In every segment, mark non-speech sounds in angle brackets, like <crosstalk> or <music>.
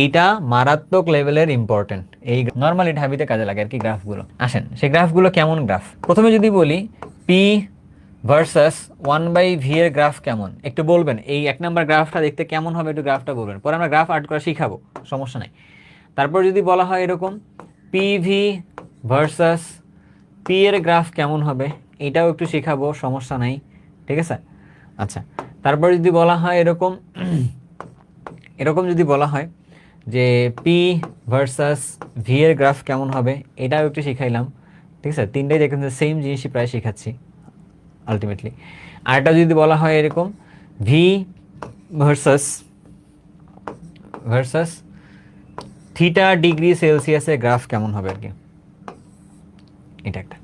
এইটা মারাত্মক লেভেলের ইম্পর্টেন্ট এই নর্মালি ঢাবিতে কাজে লাগে আর কি গ্রাফগুলো। আসেন, সেই গ্রাফগুলো কেমন গ্রাফ? প্রথমে যদি বলি P versus one by V এর গ্রাফ কেমন? একটু বলবেন, এই এক নাম্বার গ্রাফটা দেখতে কেমন হবে একটু গ্রাফটা বলবেন। পরে আমরা গ্রাফ আর্ট করা শিখাবো, সমস্যা নাই। তারপর যদি বলা হয় এরকম পি ভি ভার্সাস পি এর গ্রাফ কেমন হবে? এটাও একটু শেখাবো, সমস্যা নাই। ঠিক আছে? আচ্ছা তারপর যদি বলা হয় এরকম <clears throat> এরকম যদি বলা হয় যে পি ভার্সাস ভি এর গ্রাফ কেমন হবে, এটাও একটু শিখাইলাম, ঠিক আছে? তিনটাই দেখেন সেম জিনিসই প্রায় শেখাচ্ছি আলটিমেটলি আরেকটা যদি বলা হয় এরকম V versus versus theta degree সেলসিয়াসের graph কেমন হবে আর কি? এটা একটা?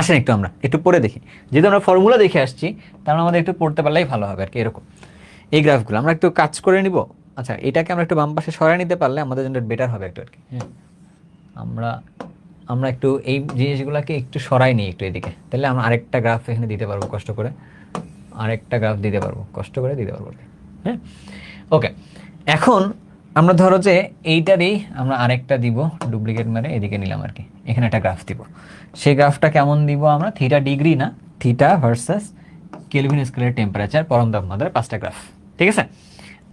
আসেন একটু আমরা, একটু পড়ে দেখি। যেহেতু আমরা ফর্মুলা দেখে আসছি, তাহলে আমাদের একটু পড়তে পারলেই ভালো হবে আর কি, এরকম। এই গ্রাফগুলো আমরা একটু কাজ করে নিব। আচ্ছা এটাকে আমরা একটু বাম পাশে সরাই নিতে পারলে আমাদের জন্য বেটার হবে একটু আর কি। হ্যাঁ। আমরা আমরা একটু এই জিনিসগুলোকে একটু সরাই নিই একটু এদিকে। তাহলে আমরা আরেকটা গ্রাফ এখানে দিতে পারব কষ্ট করে। আরেকটা গ্রাফ দিতে পারব কষ্ট করে দিতে পারব আর হ্যাঁ? ওকে এখন আমরা ধরো যে এইটারই আমরা আরেকটা দিব ডুপ্লিকেট মেরে এদিকে নিলাম আর কি। এখানে একটা গ্রাফ দিব। সেই গ্রাফটা কেমন দিব আমরা? থিটা ডিগ্রি না? থিটা ভার্সাস কেলভিন স্কেলের টেম্পারেচার পরম তাপমাত্রার পাঁচটা গ্রাফ ঠিক আছে?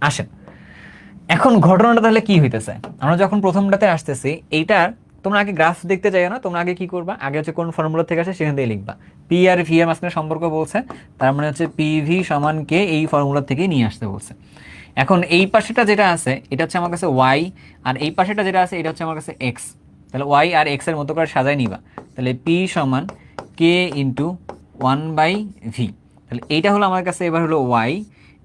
আসেন। এখন ঘটনাটা তাহলে কি হইতেছে? আমরা যখন প্রথমটাতে আসতেছি, এইটার তোমরা আগে গ্রাফ দেখতে চাই না, তোমরা আগে কি করবা? আগে হচ্ছে কোন ফর্মুলা থেকে আসে সেখান থেকে লিখবা। পি আর ভি এর মাঝখানে সম্পর্ক বলছে, তার মানে হচ্ছে পি ভি সমান কে এই ফর্মুলা থেকেই নিয়ে আসতে বলছে। এখন এই পাশেটা যেটা আছে, এটা হচ্ছে আমার কাছে ওয়াই আর এই পাশেটা যেটা আছে, এটা হচ্ছে আমার কাছে এক্স তাহলে ওয়াই আর এক্সের মতো করে সাজাই নিবা। তাহলে পি সমান K into one by V তাহলে এইটা হলো আমার কাছে, এবার হলো ওয়াই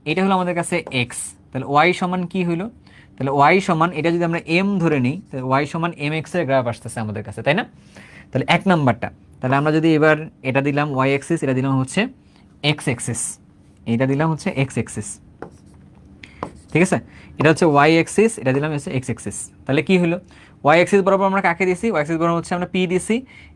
এটা হলো আমাদের কাছে এক্স তাহলে ওয়াই সমান কি হলো তাহলে ওয়াই সমান, এটা যদি আমরা এম ধরে নিই, তাহলে ওয়াই সমান এম এক্সের গ্রাফ আসতেছে আমাদের কাছে, তাই না? তাহলে এক নাম্বারটা, তাহলে আমরা যদি এবার এটা দিলাম ওয়াই এক্সিস এটা দিলাম হচ্ছে এক্স এক্সিস এটা দিলাম হচ্ছে এক্স এক্সিস ঠিক আছে? এটা হচ্ছে ওয়াই এক্সিস এটা দিলাম হচ্ছে এক্স এক্সিস তাহলে কি হলো ওয়াই এক্সিস বরাবর আমরা কাকে দিছি? ওয়াই এক্সিস বরাবর হচ্ছে আমরা পি দিছি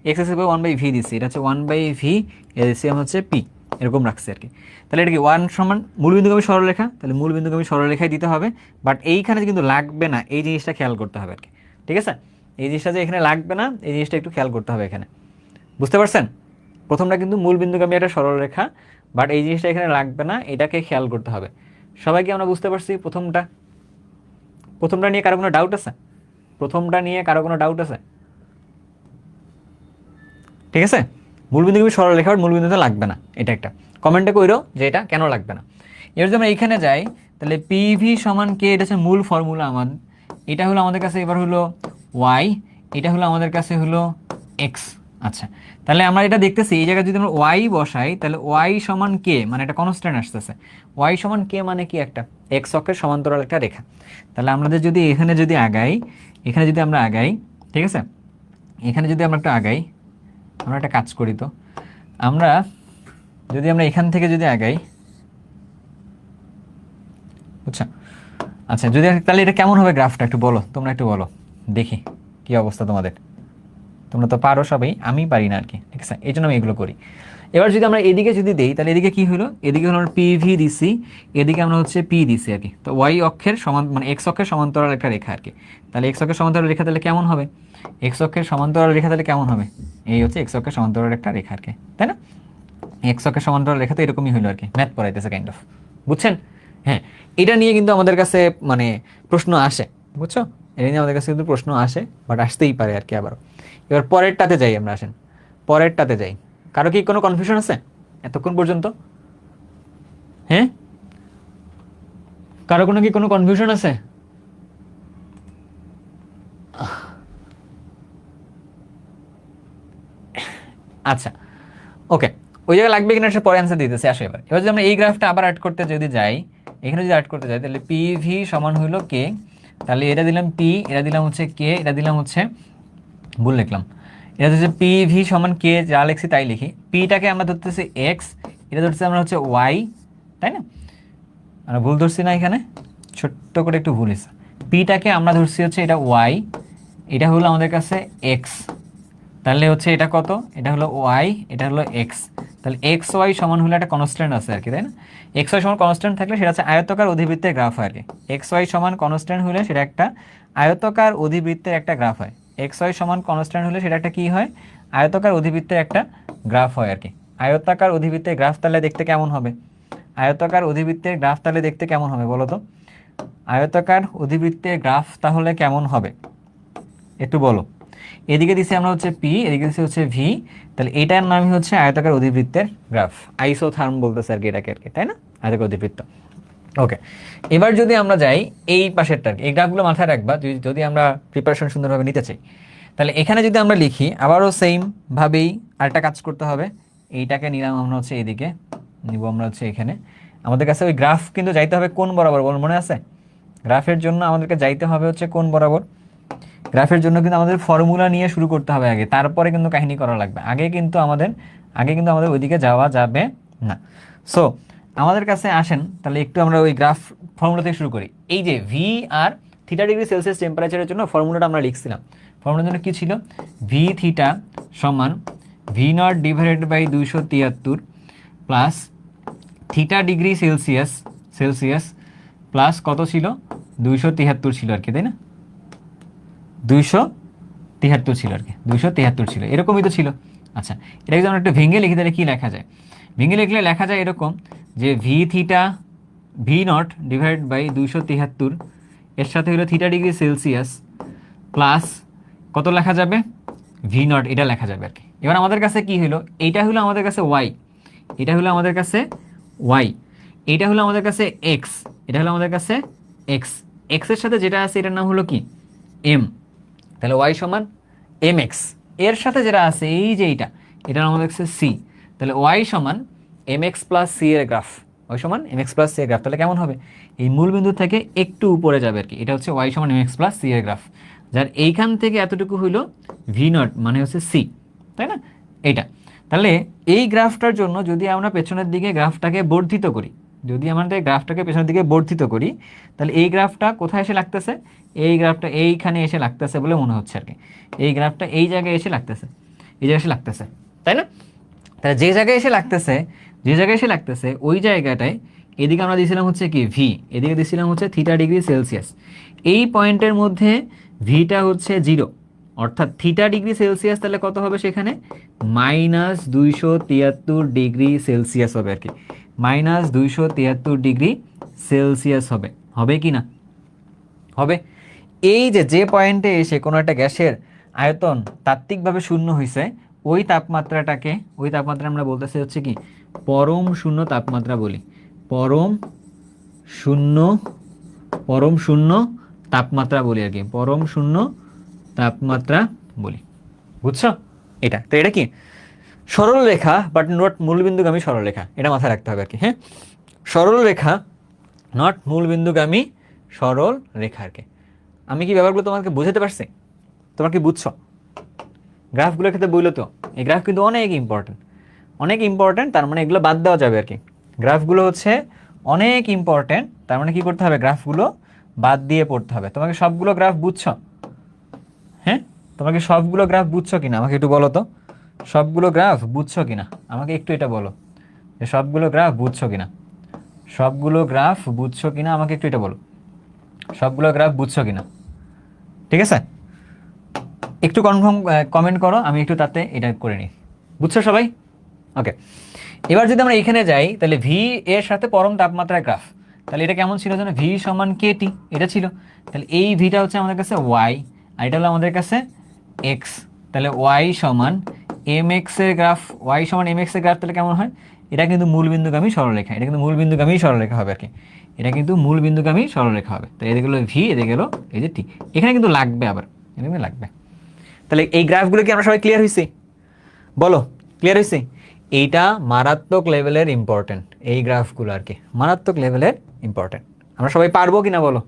X axis one by V দিছি, এটা হচ্ছে ওয়ান বাই ভি এটা দিচ্ছি আমরা হচ্ছে পি এরকম রাখছি আর কি। তাহলে এটা কি ওয়ান সমান মূলবিন্দুগামী সরলরেখা? তাহলে মূলবিন্দুগামী সরলরেখায় দিতে হবে। বাট এইখানে কিন্তু লাগবে না, এই জিনিসটা খেয়াল করতে হবে আর কি। ঠিক আছে? এই জিনিসটা যে এখানে লাগবে না, এই জিনিসটা একটু খেয়াল করতে হবে এখানে। বুঝতে পারছেন? প্রথমটা কিন্তু মূলবিন্দুগামী একটা সরলরেখা বাট এই জিনিসটা এখানে লাগবে না, এটাকে খেয়াল করতে হবে। সবাইকে আমরা বুঝতে পারছি প্রথমটা? প্রথমটা নিয়ে কারও কোনো ডাউট আছে? প্রথমটা নিয়ে কারও কোনো ডাউট আছে? ঠিক আছে? মূলবিন্দু কিন্তু সরল রেখা মূলবিন্দুতে লাগবে না, এটা একটা। কমেন্টে কইরো যে এটা কেন লাগবে না। এবার যদি আমরা এইখানে যাই, তাহলে পিভি সমান কে এটা হচ্ছে মূল ফর্মুলা আমাদের। এটা হলো আমাদের কাছে, এবার হলো ওয়াই এটা হলো আমাদের কাছে হলো এক্স আচ্ছা তাহলে আমরা এটা দেখতেছি, এই জায়গায় যদি আমরা ওয়াই বসাই, তাহলে ওয়াই সমান কে মানে একটা কনস্ট্যান্ট আসতেছে। ওয়াই সমান কে মানে কি একটা? এক্স অক্ষের সমান্তরাল একটা রেখা। তাহলে আমাদের যদি এখানে যদি আগাই, এখানে যদি আমরা আগাই, ঠিক আছে? এখানে যদি আমরা একটা আগাই আমরা একটা কাজ করি তো। আমরা যদি আমরা এখান থেকে যদি আগাই, বুঝছ? আচ্ছা যদি তাহলে এটা কেমন হবে গ্রাফটা একটু বলো, তোমরা একটু বলো, দেখি কি অবস্থা তোমাদের। তোমরা তো পারো সবাই, আমি পারি না আর কি। ঠিক আছে, এই জন্য আমি এগুলো করি। এবার যদি আমরা এদিকে যদি দেই, তাহলে এদিকে কি হলো? এদিকে হলো আমরা পিভি দিছি এদিকে আমরা হচ্ছে পি দিছি আর কি। তো ওয়াই অক্ষের সমান মানে এক্স অক্ষের সমান্তরাল একটা রেখা আর কি। তাহলে এক্স অক্ষের সমান্তরাল রেখা তাহলে কেমন হবে? এক্স অক্ষের সমান্তরাল রেখা তাহলে কেমন হবে? এই হচ্ছে এক্স অক্ষের সমান্তরাল একটা রেখা আর কি, তাই না? এক্স অক্ষের সমান্তরাল রেখা তো এরকমই হলো আর কি। ম্যাথ পড়াইতেছে কাইন্ড অফ বুঝছেন? হ্যাঁ এটা নিয়ে কিন্তু আমাদের কাছে মানে প্রশ্ন আসে, বুঝছ? এটা নিয়ে আমাদের কাছে কিন্তু প্রশ্ন আসে বাট আসতেই পারে আর কি আবার এবার পরেরটাতে যাই আমরা, আসেন। পরেরটাতে যাই। কারও কি কোনো কনফিউশন আছে? এতক্ষণ পর্যন্ত? হ্যাঁ? কারও কোনো কি কোনো কনফিউশন আছে? আচ্ছা ওকে ওই জায়গায় লাগবে কিনা সেটা পরে অ্যান্সার দিতেছে, আসো এবার। এবার যদি আমরা এই গ্রাফটা আবার অ্যাড করতে যদি যাই, এখানে যদি অ্যাড করতে যাই, তাহলে পি ভি সমান হলো কে তাহলে এটা দিলাম পি এটা দিলাম হচ্ছে কে এটা দিলাম হচ্ছে ভুল লিখলাম। এটা হচ্ছে পি ভি সমান কে যা লিখছি তাই লিখি। পিটাকে আমরা ধরতেছি এক্স এটা ধরতেছি আমরা হচ্ছে ওয়াই তাই না? আমরা ভুল ধরছি না এখানে? ছোট্ট করে একটু ভুল হয়েছে। পিটাকে আমরা ধরছি হচ্ছে এটা ওয়াই এটা হলো আমাদের কাছে এক্স তাহলে হচ্ছে এটা কত? এটা হলো ওয়াই এটা হলো এক্স তাহলে এক্স ওয়াই সমান হলে একটা কনস্ট্যান্ট আছে আর কি, তাই না? এক্স ওয়াই সমান কনস্ট্যান্ট থাকলে সেটা হচ্ছে আয়তকার অধিবৃত্তের গ্রাফ হয় আর কি। এক্স ওয়াই সমান কনস্ট্যান্ট হলে সেটা একটা আয়তকার অধিবৃত্তের একটা গ্রাফ হয়। এক্স ওয়াই সমান কনস্ট্যান্ট হলে সেটা একটা কি হয়? আয়তকার অধিবৃত্তের একটা গ্রাফ হয় আর কি। আয়তাকার অধিবৃত্তের গ্রাফ তাহলে দেখতে কেমন হবে? আয়তাকার অধিবৃত্তের গ্রাফ তাহলে দেখতে কেমন হবে বলো তো? আয়তাকার অধিবৃত্তের গ্রাফ তাহলে কেমন হবে? একটু বলো। এদিকে দিছি আমরা হচ্ছে পি এদিকে দিছি হচ্ছে ভি তাহলে এটার নামই হচ্ছে আয়তাকার অধিবৃত্তের গ্রাফ আইসোথার্ম বলতেছে আর কি এটাকে আর কি, তাই না? আয়তাকার অধিবৃত্ত। ওকে এবার যদি আমরা যাই এই পাশেরটা আর কি, এই গ্রাফগুলো মাথায় রাখবা যদি আমরা প্রিপারেশন সুন্দরভাবে নিতে চাই তাহলে এখানে যদি আমরা লিখি আবারও সেম ভাবেই আরেকটা কাজ করতে হবে। এইটাকে নিলাম আমরা হচ্ছে এইদিকে নিব আমরা হচ্ছে এখানে। আমাদের কাছে ওই গ্রাফ কিন্তু যাইতে হবে কোন বরাবর বল মনে আছে? গ্রাফের জন্য আমাদেরকে যাইতে হবে হচ্ছে কোন বরাবর। গ্রাফের জন্য কিন্তু আমাদের ফর্মুলা নিয়ে শুরু করতে হবে আগে তারপরে কিন্তু কাহিনী করা লাগবে। আগে কিন্তু আমাদের আগে কিন্তু আমাদের ওইদিকে যাওয়া যাবে না। সো আমাদের কাছে আসেন, তাহলে একটু আমরা ওই গ্রাফ ফর্মুলা থেকে শুরু করি। এই যে ভি আর থিটা ডিগ্রি সেলসিয়াস টেম্পারেচারের জন্য ফর্মুলাটা আমরা লিখছিলাম। ফর্মুলার জন্য কী ছিল? ভি থিটা সমান ভি নট ডিভাইডেড বাই দুইশো তিয়াত্তর plus theta degree celsius celsius plus কত ছিল? দুইশো তিয়াত্তর ছিল আর কি, তাই না? দুইশো তিয়াত্তর ছিল আর কি, দুইশো তিয়াত্তর ছিল, এরকমই তো ছিল। আচ্ছা এটা যদি আমরা একটু ভেঙে লিখি, তাহলে কী লেখা যায়? ভেঙে লিখলে লেখা যায় এরকম যে V theta V naught divide by দুইশো তিয়াত্তর এর সাথে হলো থিটা ডিগ্রি সেলসিয়াস প্লাস কত লেখা যাবে? ভি নট এটা লেখা যাবে আর কি। এবার আমাদের কাছে কি হলো? এইটা হলো আমাদের কাছে ওয়াই এটা হলো আমাদের কাছে ওয়াই এইটা হলো আমাদের কাছে এক্স এটা হলো আমাদের কাছে এক্স এক্সের সাথে যেটা আছে, এটার নাম হলো কি? এম তাহলে ওয়াই সমান এম এক্সের সাথে যেটা আছে, এই যে এইটা, এটার আমাদের কাছে সি তাহলে ওয়াই সমান এম এক্স প্লাস সি এর গ্রাফ ওয়াই সমান এম এক্স প্লাস সি এর গ্রাফ তাহলে কেমন হবে? এই মূল বিন্দু থেকে একটু উপরে যাবে আর কি, এটা হচ্ছে ওয়াই সমান এম এক্স প্লাস সি এর গ্রাফ যার এইখান থেকে এতটুকু হইল ভি নট মানে হচ্ছে সি তাই না? এইটা, তাহলে এই গ্রাফটার জন্য যদি আমরা পেছনের দিকে গ্রাফটাকে বর্ধিত করি, যদি আমাদের গ্রাফটাকে পেছনের দিকে বর্ধিত করি, তাহলে এই গ্রাফটা কোথায় এসে লাগতেছে? এই গ্রাফটা এইখানে এসে লাগতেছে বলে মনে হচ্ছে আর কি, এই গ্রাফটা এই জায়গায় এসে লাগতেছে, এই জায়গায় এসে লাগতেছে, তাই না? তাহলে যে জায়গায় এসে লাগতেছে যে জায়গায় সে লাগতেছে, ওই জায়গাটায় এদিকে আমরা দিয়েছিলাম হচ্ছে কি ভি এদিকে দিয়েছিলাম হচ্ছে থিটা ডিগ্রি সেলসিয়াস এই পয়েন্টের মধ্যে ভিটা হচ্ছে জিরো অর্থাৎ থিটা ডিগ্রি সেলসিয়াস তাহলে কত হবে সেখানে? মাইনাস দুইশো তিয়াত্তর ডিগ্রি সেলসিয়াস হবে আর কি। মাইনাস দুইশো তিয়াত্তর ডিগ্রি সেলসিয়াস হবে। হবে কি না? হবে। এই যে যে পয়েন্টে এসে কোনো একটা গ্যাসের আয়তন তাত্ত্বিকভাবে শূন্য হয়েছে ওই তাপমাত্রাটাকে, ওই তাপমাত্রা আমরা বলতেছি হচ্ছে কি পরম শূন্য তাপমাত্রা বলি। পরম শূন্য পরম শূন্য তাপমাত্রা বলি আর কি। পরম শূন্য তাপমাত্রা বলি। বুঝছ? এটা। তো এটা কি? সরল রেখা বাট নট মূলবিন্দুগামী সরল রেখা এটা মাথায় রাখতে হবে আর কি হ্যাঁ? সরল রেখা নট মূলবিন্দুগামী সরল রেখা আর কি। আমি কি ব্যাপারগুলো তোমাকে বোঝাতে পারছি? তোমার কি বুঝছ? গ্রাফগুলোর ক্ষেত্রে বইলো তো। এই গ্রাফ কিন্তু অনেক ইম্পর্টেন্ট অনেক ইম্পর্টেন্ট তার মানে এগুলো বাদ দেওয়া যাবে আর কি গ্রাফগুলো হচ্ছে অনেক ইম্পর্টেন্ট তার মানে কি করতে হবে? গ্রাফগুলো বাদ দিয়ে পড়তে হবে। তোমাকে সবগুলো গ্রাফ বুঝছ? হ্যাঁ? তোমাকে সবগুলো গ্রাফ বুঝছ কিনা? আমাকে একটু বলো তো। সবগুলো গ্রাফ বুঝছ কিনা? আমাকে একটু এটা বলো। যে সবগুলো গ্রাফ বুঝছ কিনা? সবগুলো গ্রাফ বুঝছ কিনা? আমাকে একটু এটা বলো। সবগুলো গ্রাফ বুঝছ কিনা? ঠিক আছে? একটু কনফার্ম কমেন্ট করো, আমি একটু তাতে এটা করে নিই। বুঝছ সবাই? ওকে এবার যদি আমরা এখানে যাই, তাহলে ভি এর সাথে পরম তাপমাত্রার গ্রাফ তাহলে এটা কেমন ছিল যেন ভি সমান কে টি এটা ছিল। তাহলে এই ভিটা হচ্ছে আমাদের কাছে ওয়াই আর এটা হলো আমাদের কাছে এক্স তাহলে ওয়াই সমান এম এক্সের গ্রাফ ওয়াই সমান এম এক্সের গ্রাফ তাহলে কেমন হয়? এটা কিন্তু মূলবিন্দুগামী সরলরেখা। এটা কিন্তু মূলবিন্দুগামী সরলরেখা হবে আর কি। এটা কিন্তু মূলবিন্দুগামী সরলরেখা হবে। তো এদিকে হলো ভি এদিকে গেলো এই যে টি এখানে কিন্তু লাগবে আবার। এখানে লাগবে। তাহলে এই গ্রাফগুলো কি আমরা সবাই ক্লিয়ার হয়েছি বলো ক্লিয়ার হয়েছে এইটা মারাত্মক লেভেলের ইম্পর্টেন্ট এই গ্রাফগুলো আর কি। মারাত্মক লেভেলের ইম্পর্টেন্ট আমরা সবাই পারব কিনা বলো?